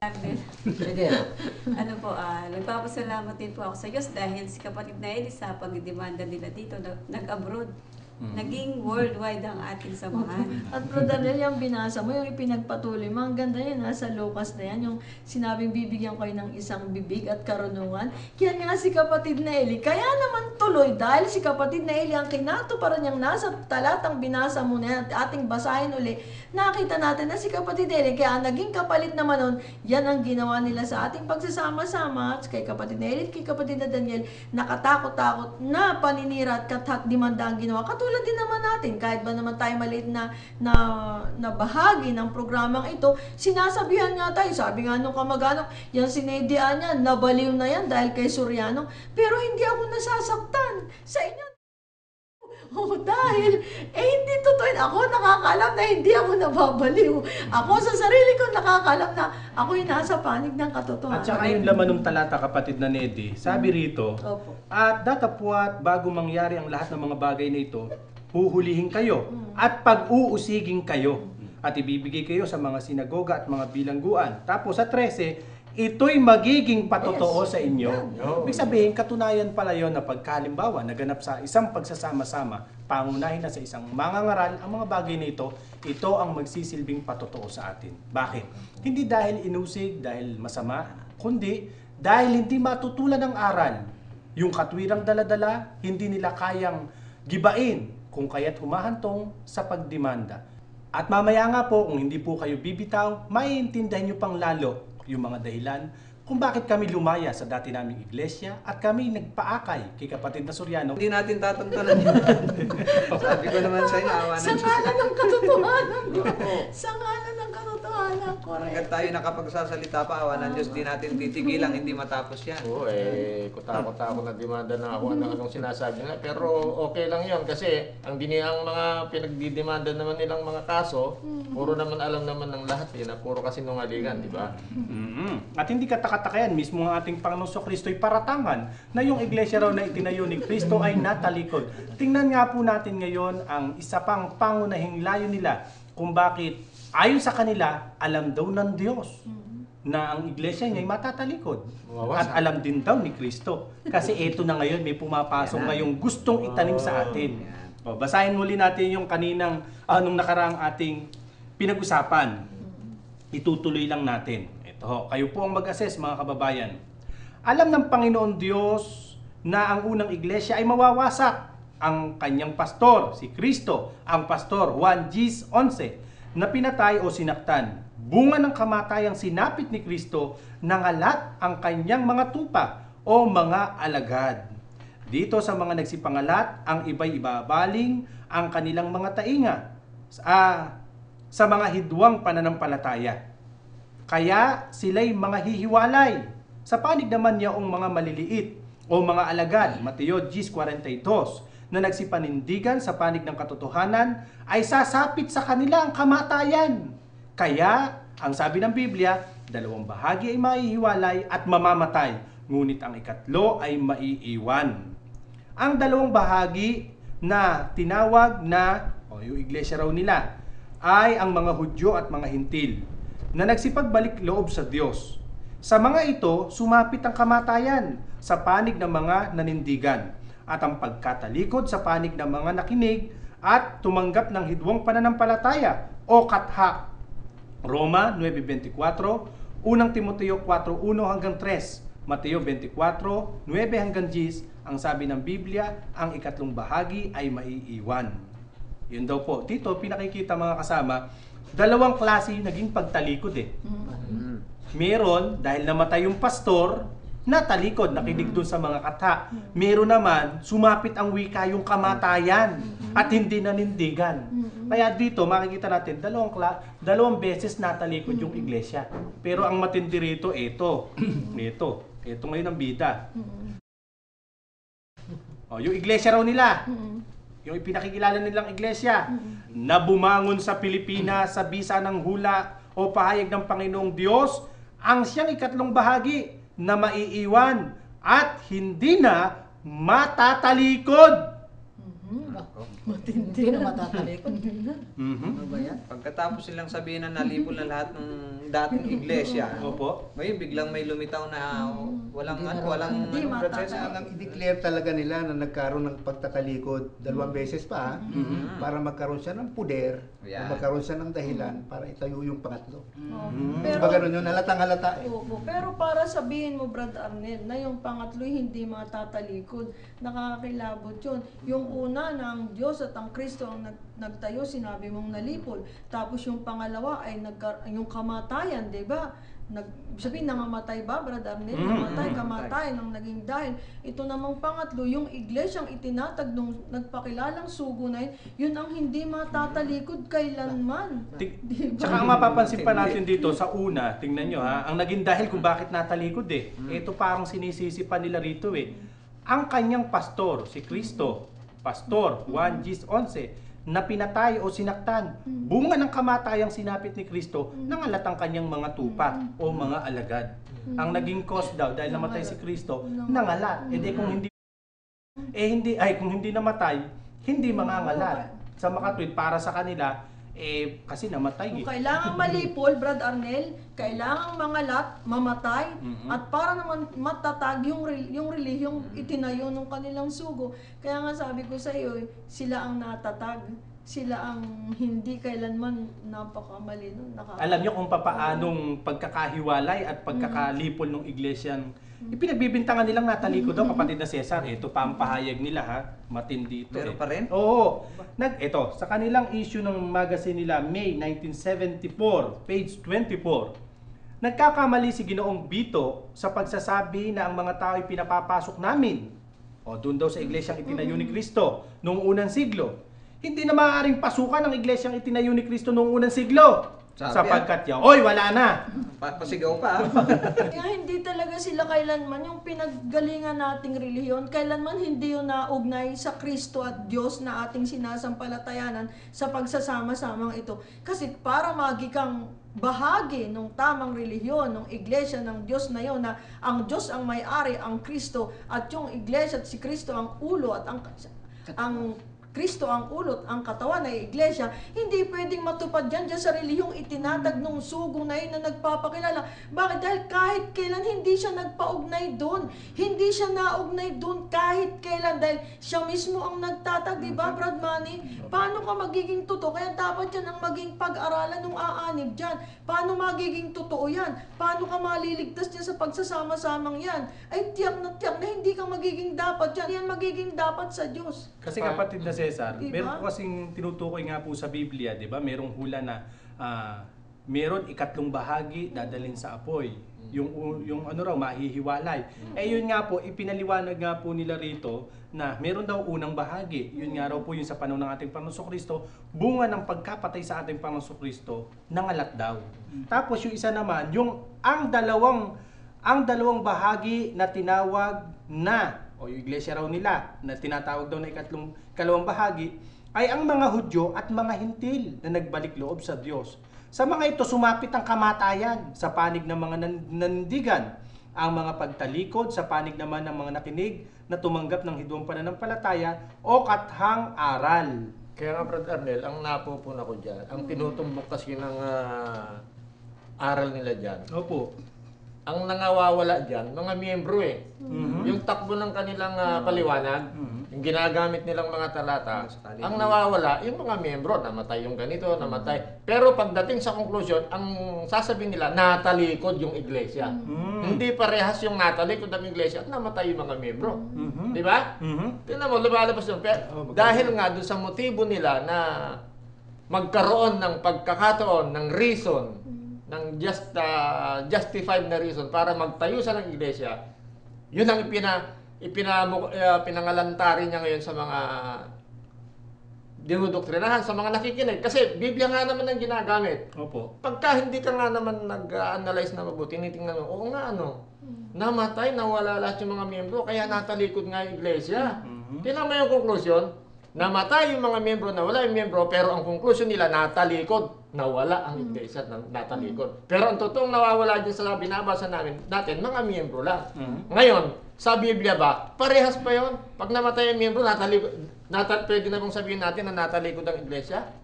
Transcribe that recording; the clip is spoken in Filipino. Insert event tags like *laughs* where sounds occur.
Arnel. Sige. ano po, ah, nagpapasalamat din po ako sa Diyos dahil si kapatid na Eli sa pagdemanda nila dito, nag- nag-abroad. Naging worldwide ang ating samahan. At Bro Daniel, yung binasa mo, yung ipinagpatuloy mo, ang ganda yan, nasa Lucas na yan, yung sinabing bibigyan kayo ng isang bibig at karunungan. Kaya nga si kapatid na Eli, kaya naman tuloy, dahil si kapatid na Eli, ang kinato para niyang nasa talatang binasa mo na yan, at ating basahin uli, nakita natin na si kapatid Eli, kaya ang naging kapalit naman nun, yan ang ginawa nila sa ating pagsasama-sama, at kay kapatid na Eli, kay kapatid na Daniel, nakatakot-takot na paninira at katat dimanda ang ginawa. Katulad din naman natin, kahit ba naman tayo maliit na, na, na bahagi ng programang ito, sinasabihan nga tayo, sabi nga nung kamag-anak, yan sinedian niya, nabaliw na yan dahil kay Soriano, pero hindi ako nasasaktan sa inyo. *laughs* Oh, dahil, eh hindi totoo yun. Ako nakakalam na hindi ako nababaliw. Ako sa sarili ko nakakalam na ako'y nasa panig ng katotohanan. At saka yung laman ng talata kapatid na Nedy, sabi rito, Opo. at datapwat bago mangyari ang lahat ng mga bagay na ito, huhulihin kayo at pag-uusigin kayo at ibibigay kayo sa mga sinagoga at mga bilangguan. Tapos sa 13, ito'y magiging patotoo Yes. sa inyo. Oo. Ibig sabihin, katunayan pala yon na pagkalimbawa, naganap sa isang pagsasama-sama, pangunahin na sa isang mangangaral, ang mga bagay na ito, ito ang magsisilbing patotoo sa atin. Bakit? Hindi dahil inusig, dahil masama, kundi dahil hindi matutulan ng aral. Yung katwirang daladala, hindi nila kayang gibain kung kaya't humahantong sa pagdemanda. At mamaya nga po, kung hindi po kayo bibitaw, maiintindihan nyo pang lalo yung mga dahilan kung bakit kami lumaya sa dati naming iglesia at kami nagpaakay kay kapatid na Soriano. Hindi natin tatantanan yun. *laughs* Sabi ko naman sa inyo, awa Sa ng Diyos. ngalan ng katotohanan. Sa ngalan ng katotohanan. Hanggang Correct. tayo nakapagsasalita pa, awa ng Diyos, di natin titigilan, hindi matapos yan. Oo, eh, kutakot ako na demanda na ako ano anong sinasabi nga. Pero okay lang yon kasi ang dini ang mga pinagdidemanda naman nilang mga kaso, puro naman alam naman ng lahat eh, na puro kasinungalingan, di ba? mm At hindi katakatakayan, mismo ang ating Panginoon so Kristo ay paratangan na yung iglesia raw na itinayo ni Kristo ay natalikod. Tingnan nga po natin ngayon ang isa pang pangunahing layo nila kung bakit ayon sa kanila, alam daw ng Diyos na ang iglesia niya ay matatalikod. At alam din daw ni Kristo. Kasi ito na ngayon, may pumapasok ngayong gustong itanim sa atin. O, basahin muli natin yung kaninang, anong nakaraang ating pinag-usapan. Itutuloy lang natin. Ito kayo po ang mag-assess mga kababayan. Alam ng Panginoon Diyos na ang unang iglesia ay mawawasak. Ang kanyang pastor, si Kristo, ang pastor Juan Gis 11, na pinatay o sinaktan. Bunga ng kamatayang sinapit ni Kristo, nangalat ang kanyang mga tupa o mga alagad. Dito sa mga nagsipangalat, ang iba'y ibabaling ang kanilang mga tainga sa, sa mga hidwang pananampalataya. Kaya sila'y mga hihiwalay. Sa panig naman niya ang mga maliliit o mga alagad, Mateo 10.42, na nagsipanindigan sa panig ng katotohanan, ay sasapit sa kanila ang kamatayan. Kaya, ang sabi ng Biblia, dalawang bahagi ay maihiwalay at mamamatay, ngunit ang ikatlo ay maiiwan. Ang dalawang bahagi na tinawag na, o yung iglesia raw nila, ay ang mga Hudyo at mga Hintil na nagsipagbalik loob sa Diyos. Sa mga ito, sumapit ang kamatayan sa panig ng mga nanindigan at ang pagkatalikod sa panig ng mga nakinig at tumanggap ng hidwang pananampalataya o katha. Roma 9.24, unang Timoteo 4.1 hanggang 3, Mateo 24, 9 hanggang 10, ang sabi ng Biblia, ang ikatlong bahagi ay maiiwan. Yun daw po. Dito, pinakikita mga kasama, dalawang klase yung naging pagtalikod eh. Meron, dahil namatay yung pastor, natalikod, nakinig dun sa mga kata. Meron naman, sumapit ang wika yung kamatayan at hindi nanindigan. Kaya dito, makikita natin, dalawang, kla- dalawang beses natalikod yung iglesia. Pero ang matindi rito, ito. ito. Ito ngayon ang bida. O, yung iglesia raw nila. Yung ipinakikilala nilang iglesia na bumangon sa Pilipinas sa bisa ng hula o pahayag ng Panginoong Diyos ang siyang ikatlong bahagi na maiiwan at hindi na matatalikod. Mhm. Matindi Hindi na matatalikod. Mhm. Ano ba yan? Pagkatapos silang sabihin na nalipol na lahat ng dating *laughs* iglesia, Opo. ngayon biglang may lumitaw na walang Hindi ano, walang Hindi matatalikod. proseso. Ang i-declare talaga nila na nagkaroon ng pagtatalikod dalawang beses pa Mhm. para magkaroon siya ng puder, Yan. magkaroon siya ng dahilan para itayo yung pangatlo. Oh, Mm. Pero, Pero, ganun yun, halatang halata eh. Opo, pero para sabihin mo, Brad Arnel, na yung pangatlo'y hindi mga tatalikod, nakakakilabot yun. Yung una na ang Diyos at ang Kristo ang nag, nagtayo, sinabi mong nalipol. Tapos yung pangalawa ay nagka, yung kamatayan, di ba? Nag, sabihin, nangamatay ba, Brad Arnel? Mm, Namatay, mm, kamatayan ang naging dahil. Ito namang pangatlo, yung iglesyang itinatag nung nagpakilalang sugo na yun, yun ang hindi matatalikod kailanman. Tik- Di ba? Tsaka ang mapapansin pa natin dito sa una, tingnan nyo ha, ang naging dahil kung bakit natalikod eh. Ito parang sinisisi pa nila rito eh. Ang kanyang pastor, si Kristo, pastor, 1 Gis 11, na pinatay o sinaktan. Bunga ng kamatayang sinapit ni Kristo, nangalat ang kanyang mga tupa o mga alagad. Ang naging cause daw dahil namatay si Kristo, nangalat. E di kung hindi eh hindi ay kung hindi namatay, hindi mangangalat. Sa makatwid para sa kanila eh kasi namatay Kung eh. kailangan *laughs* malipol, Brad Arnel, kailangan mangalat, mamatay, Mhm. at para naman matatag yung, yung relihiyong itinayo ng kanilang sugo. Kaya nga sabi ko sa iyo, eh, sila ang natatag. Sila ang hindi kailanman napakamali nun. Nakaka- Alam niyo kung papaanong pagkakahiwalay at pagkakalipol ng iglesyang ipinagbibintangan nilang natalikod daw kapatid na Cesar. Ito pa ang pahayag nila ha. Matindi ito Meron eh. pa rin? Oo. Nag, ito, sa kanilang issue ng magazine nila, May 1974, page 24, nagkakamali si Ginoong Bito sa pagsasabi na ang mga tao ay pinapapasok namin. O doon daw sa iglesyang itinayo ni Kristo noong unang siglo. Hindi na maaaring pasukan ang iglesyang itinayo ni Kristo noong unang siglo. Sabi, sapagkat yan, oy, wala na. Pa- pasigaw pa. ah. *laughs* Kaya hindi talaga sila kailanman yung pinaggalingan nating relihiyon, kailanman hindi yun naugnay sa Kristo at Diyos na ating sinasampalatayanan sa pagsasama-samang ito. Kasi para magikang bahagi ng tamang relihiyon, ng iglesia ng Diyos na yon na ang Diyos ang may-ari, ang Kristo, at yung iglesia at si Kristo ang ulo at ang ang Kristo ang ulot, ang katawan ay iglesia, hindi pwedeng matupad yan dyan sa relihiyong itinatag nung sugo na yun na nagpapakilala. Bakit? Dahil kahit kailan hindi siya nagpaugnay doon. Hindi siya naugnay doon kahit kailan dahil siya mismo ang nagtatag, di ba Brad Manny? Paano ka magiging totoo? Kaya dapat yan ang maging pag-aralan ng aanib dyan. Paano magiging totoo yan? Paano ka maliligtas dyan sa pagsasama-samang yan? Ay tiyak na tiyak na hindi ka magiging dapat yan. Yan magiging dapat sa Diyos. Kasi kapatid na Cesar, Diba? meron po kasing tinutukoy nga po sa Biblia, 'di ba? Merong hula na ah, meron ikatlong bahagi dadalhin sa apoy. Yung u- yung ano raw mahihiwalay. Eh yun nga po ipinaliwanag nga po nila rito na meron daw unang bahagi. Yun nga raw po yung sa panahon ng ating Panginoon Kristo, bunga ng pagkapatay sa ating Panginoon Kristo, nangalat daw. Tapos yung isa naman, yung ang dalawang ang dalawang bahagi na tinawag na o yung iglesia raw nila na tinatawag daw na ikatlong kalawang bahagi ay ang mga Hudyo at mga Hintil na nagbalik loob sa Diyos. Sa mga ito sumapit ang kamatayan sa panig ng mga nan- nandigan, ang mga pagtalikod sa panig naman ng mga nakinig na tumanggap ng hidwang pananampalataya o kathang aral. Kaya nga, Brad Arnel, ang napupuna ko dyan, ang tinutumbok kasi ng ah, aral nila dyan, Opo. Ang nangawawala dyan, mga miyembro eh. Yung takbo ng kanilang ah, paliwanag, yung ginagamit nilang mga talata, ang nawawala, yung mga miyembro, namatay yung ganito, namatay. Pero pagdating sa conclusion, ang sasabihin nila, natalikod yung iglesia. Hindi parehas yung natalikod ang iglesia at namatay yung mga miyembro. Mhm. Di ba? Mhm. Tingnan mo, lumalabas yun. Pero Oh, dahil nga doon sa motibo nila na magkaroon ng pagkakataon, ng reason, ng just uh, justified na reason para magtayo sa ng iglesia, yun ang ipina, ipina, uh, pinangalantari niya ngayon sa mga dinudoktrinahan, sa mga nakikinig. Kasi Biblia nga naman ang ginagamit. Opo. Pagka hindi ka nga naman nag-analyze na mabuti, tinitingnan mo, oo nga ano, namatay, nawala lahat yung mga miyembro, kaya natalikod nga yung iglesia. Tingnan mo yung conclusion, namatay yung mga miyembro, nawala yung miyembro, pero ang conclusion nila, natalikod, nawala ang iglesia, na- natalikod. Pero ang totoong nawawala dyan sa binabasa namin, natin, mga miyembro lang. Mhm. Ngayon, sa Biblia ba, parehas pa yon Pag namatay ang miyembro, natalikod, Natal, pwede na bang sabihin natin na natalikod ang iglesia?